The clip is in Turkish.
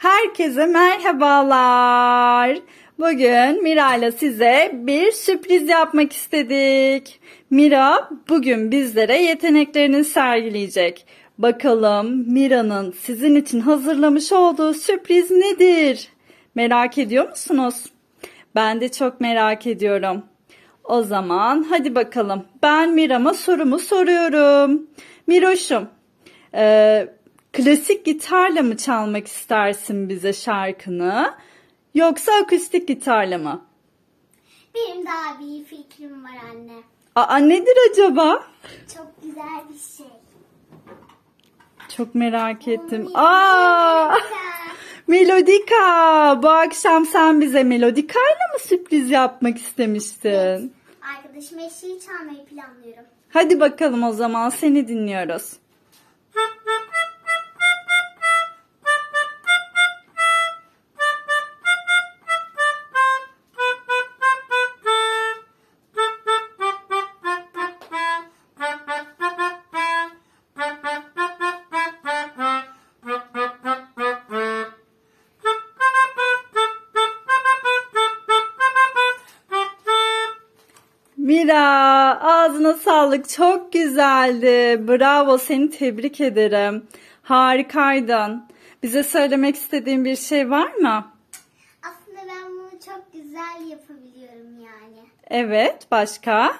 Herkese merhabalar. Bugün Mira ile size bir sürpriz yapmak istedik. Mira bugün bizlere yeteneklerini sergileyecek. Bakalım Mira'nın sizin için hazırlamış olduğu sürpriz nedir? Merak ediyor musunuz? Ben de çok merak ediyorum. O zaman hadi bakalım. Ben Mira'ma sorumu soruyorum. Miroş'um, klasik gitarla mı çalmak istersin bize şarkını? Yoksa akustik gitarla mı? Benim daha bir fikrim var anne. Aa nedir acaba? Çok güzel bir şey. Çok merak ettim. Aa! Melodika. Bu akşam sen bize melodikayla mı sürpriz yapmak istemiştin? Arkadaşım eşeği çalmayı planlıyorum. Hadi bakalım o zaman seni dinliyoruz. Mira, ağzına sağlık. Çok güzeldi. Bravo, seni tebrik ederim. Harikaydın. Bize söylemek istediğin bir şey var mı? Aslında ben bunu çok güzel yapabiliyorum yani. Evet, başka?